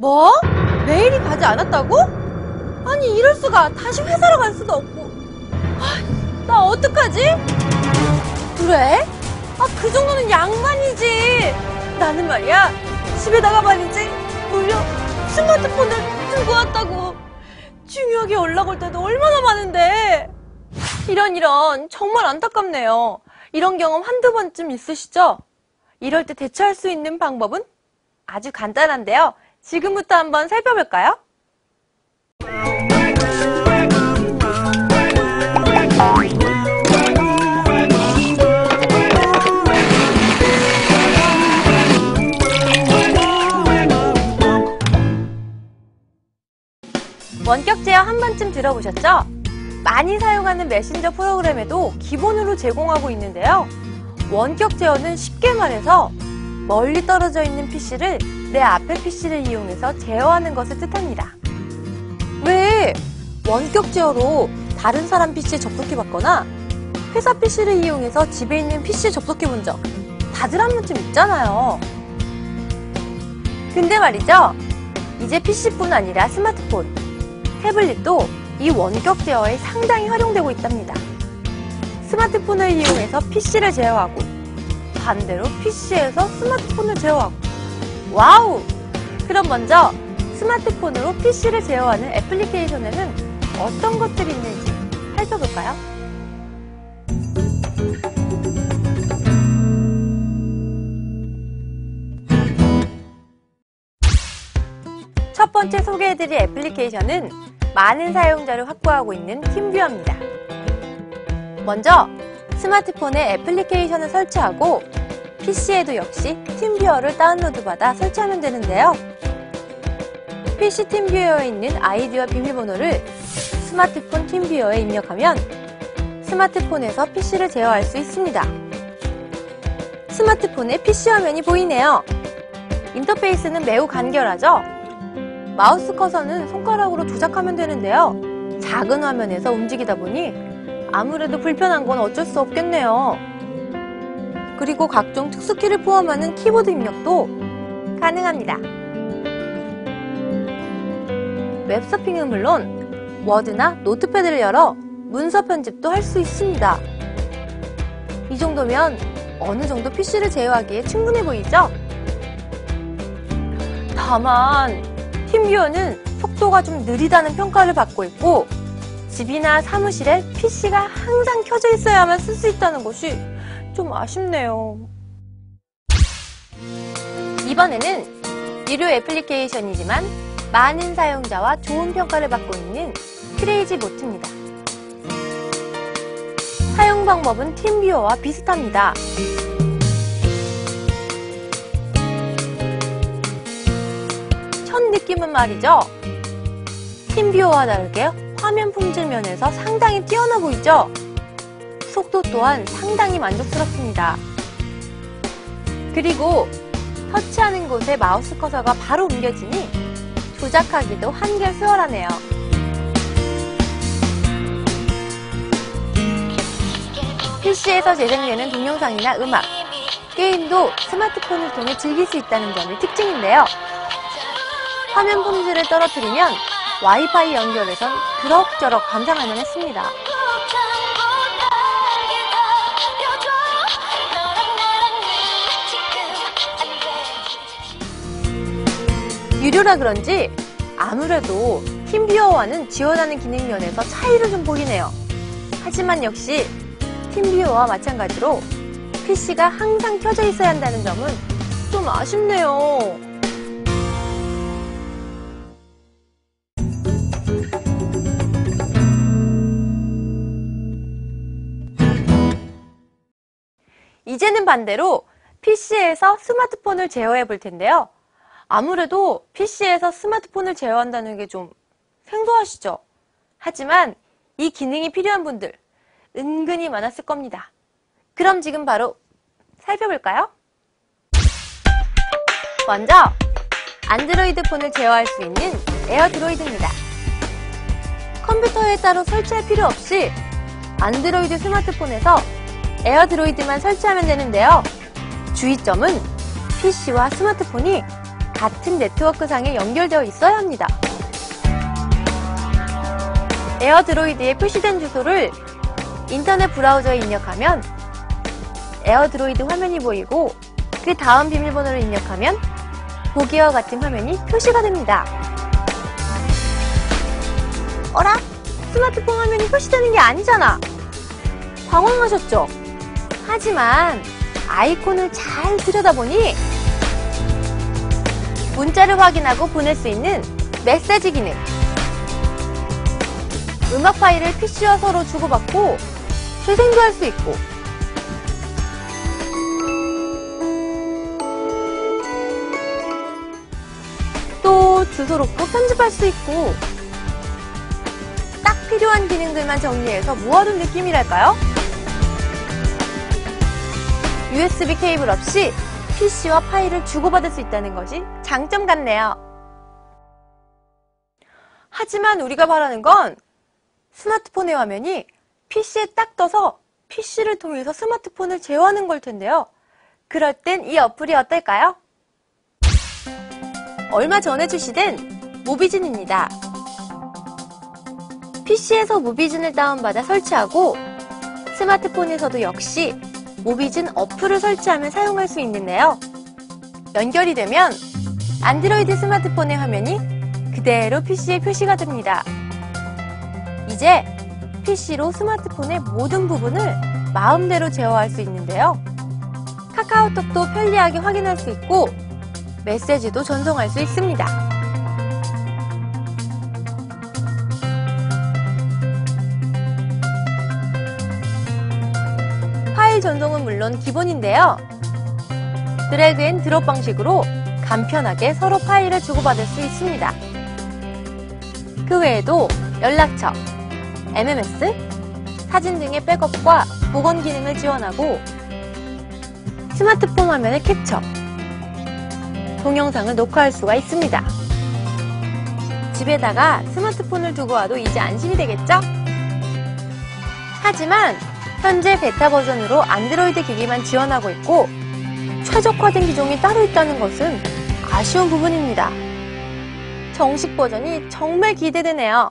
뭐? 메일이 가지 않았다고? 아니 이럴 수가 다시 회사로 갈 수도 없고 아, 나 어떡하지? 그래? 아 그 정도는 양반이지 나는 말이야 집에다가 말이지 물려 스마트폰을 들고 왔다고 중요하게 연락 올 때도 얼마나 많은데 이런 이런 정말 안타깝네요 이런 경험 한두 번쯤 있으시죠? 이럴 때 대처할 수 있는 방법은 아주 간단한데요. 지금부터 한번 살펴볼까요? 원격 제어 한 번쯤 들어보셨죠? 많이 사용하는 메신저 프로그램에도 기본으로 제공하고 있는데요. 원격 제어는 쉽게 말해서 멀리 떨어져 있는 PC를 내 앞에 PC를 이용해서 제어하는 것을 뜻합니다. 왜 원격 제어로 다른 사람 PC에 접속해 봤거나 회사 PC를 이용해서 집에 있는 PC에 접속해 본 적 다들 한 번쯤 있잖아요. 근데 말이죠. 이제 PC뿐 아니라 스마트폰, 태블릿도 이 원격 제어에 상당히 활용되고 있답니다. 스마트폰을 이용해서 PC를 제어하고 반대로 PC에서 스마트폰을 제어하고 와우! 그럼 먼저 스마트폰으로 PC를 제어하는 애플리케이션에는 어떤 것들이 있는지 살펴볼까요? 첫 번째 소개해드릴 애플리케이션은 많은 사용자를 확보하고 있는 팀뷰어입니다. 먼저 스마트폰에 애플리케이션을 설치하고 PC에도 역시 팀뷰어를 다운로드 받아 설치하면 되는데요. PC 팀뷰어에 있는 아이디와 비밀번호를 스마트폰 팀뷰어에 입력하면 스마트폰에서 PC를 제어할 수 있습니다. 스마트폰에 PC 화면이 보이네요. 인터페이스는 매우 간결하죠? 마우스 커서는 손가락으로 조작하면 되는데요. 작은 화면에서 움직이다 보니 아무래도 불편한 건 어쩔 수 없겠네요. 그리고 각종 특수키를 포함하는 키보드 입력도 가능합니다. 웹서핑은 물론 워드나 노트패드를 열어 문서 편집도 할 수 있습니다. 이 정도면 어느 정도 PC를 제어하기에 충분해 보이죠? 다만 팀뷰어는 속도가 좀 느리다는 평가를 받고 있고 집이나 사무실에 PC가 항상 켜져 있어야만 쓸 수 있다는 것이 좀 아쉽네요. 이번에는 유료 애플리케이션이지만 많은 사용자와 좋은 평가를 받고 있는 크레이지 모트입니다. 사용 방법은 팀뷰어와 비슷합니다. 첫 느낌은 말이죠. 팀뷰어와 다르게 화면 품질 면에서 상당히 뛰어나 보이죠? 속도 또한 상당히 만족스럽습니다. 그리고 터치하는 곳에 마우스 커서가 바로 옮겨지니 조작하기도 한결 수월하네요. PC에서 재생되는 동영상이나 음악, 게임도 스마트폰을 통해 즐길 수 있다는 점이 특징인데요. 화면 품질을 떨어뜨리면 와이파이 연결해선 그럭저럭 감상할 만 했습니다. 유료라 그런지 아무래도 팀뷰어와는 지원하는 기능 면에서 차이를 좀 보이네요. 하지만 역시 팀뷰어와 마찬가지로 PC가 항상 켜져 있어야 한다는 점은 좀 아쉽네요. 이제는 반대로 PC에서 스마트폰을 제어해 볼 텐데요. 아무래도 PC에서 스마트폰을 제어한다는 게 좀 생소하시죠? 하지만 이 기능이 필요한 분들 은근히 많았을 겁니다. 그럼 지금 바로 살펴볼까요? 먼저 안드로이드 폰을 제어할 수 있는 에어드로이드입니다. 컴퓨터에 따로 설치할 필요 없이 안드로이드 스마트폰에서 에어드로이드만 설치하면 되는데요. 주의점은 PC와 스마트폰이 같은 네트워크상에 연결되어 있어야 합니다. 에어드로이드에 표시된 주소를 인터넷 브라우저에 입력하면 에어드로이드 화면이 보이고 그 다음 비밀번호를 입력하면 보기와 같은 화면이 표시가 됩니다. 어라? 스마트폰 화면이 표시되는 게 아니잖아. 당황하셨죠? 하지만 아이콘을 잘 들여다보니 문자를 확인하고 보낼 수 있는 메시지 기능, 음악 파일을 PC와 서로 주고받고 재생도 할 수 있고. 또 주소록도 편집할 수 있고. 딱 필요한 기능들만 정리해서 모아둔 느낌이랄까요? USB 케이블 없이 PC와 파일을 주고받을 수 있다는 것이 장점 같네요. 하지만 우리가 바라는 건 스마트폰의 화면이 PC에 딱 떠서 PC를 통해서 스마트폰을 제어하는 걸 텐데요. 그럴 땐 이 어플이 어떨까요? 얼마 전에 출시된 모비진입니다. PC에서 모비진을 다운받아 설치하고 스마트폰에서도 역시 모비진 어플을 설치하면 사용할 수 있는데요. 연결이 되면 안드로이드 스마트폰의 화면이 그대로 PC에 표시가 됩니다. 이제 PC로 스마트폰의 모든 부분을 마음대로 제어할 수 있는데요. 카카오톡도 편리하게 확인할 수 있고 메시지도 전송할 수 있습니다. 전송은 물론 기본인데요. 드래그 앤 드롭 방식으로 간편하게 서로 파일을 주고받을 수 있습니다. 그 외에도 연락처, MMS, 사진 등의 백업과 복원 기능을 지원하고 스마트폰 화면을 캡처, 동영상을 녹화할 수가 있습니다. 집에다가 스마트폰을 두고 와도 이제 안심이 되겠죠? 하지만 현재 베타 버전으로 안드로이드 기기만 지원하고 있고 최적화된 기종이 따로 있다는 것은 아쉬운 부분입니다. 정식 버전이 정말 기대되네요.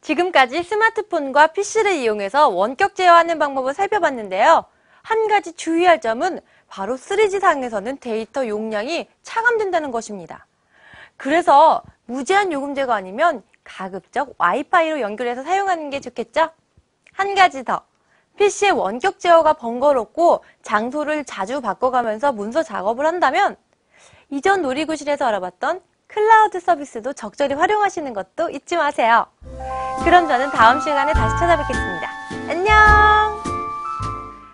지금까지 스마트폰과 PC를 이용해서 원격 제어하는 방법을 살펴봤는데요. 한 가지 주의할 점은 바로 3G 상에서는 데이터 용량이 차감된다는 것입니다. 그래서 무제한 요금제가 아니면 가급적 와이파이로 연결해서 사용하는 게 좋겠죠? 한 가지 더. PC의 원격 제어가 번거롭고 장소를 자주 바꿔가면서 문서 작업을 한다면 이전 놀이구실에서 알아봤던 클라우드 서비스도 적절히 활용하시는 것도 잊지 마세요. 그럼 저는 다음 시간에 다시 찾아뵙겠습니다. 안녕!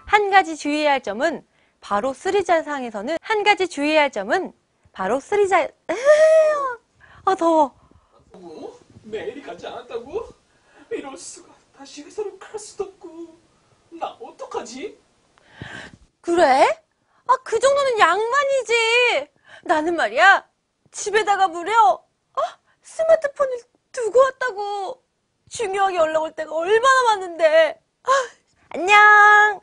한 가지 주의해야 할 점은 바로 3자 상에서는 한 가지 주의해야 할 점은 바로 3자 아 더워. 뭐? 메일이 가지 않았다고? 이럴 수가 다시 회사를 갈 수도 없고 나 어떡하지? 그래? 아, 그 정도는 양반이지. 나는 말이야, 집에다가 무려, 아, 스마트폰을 두고 왔다고. 중요하게 연락 올 때가 얼마나 많은데. 아, 안녕.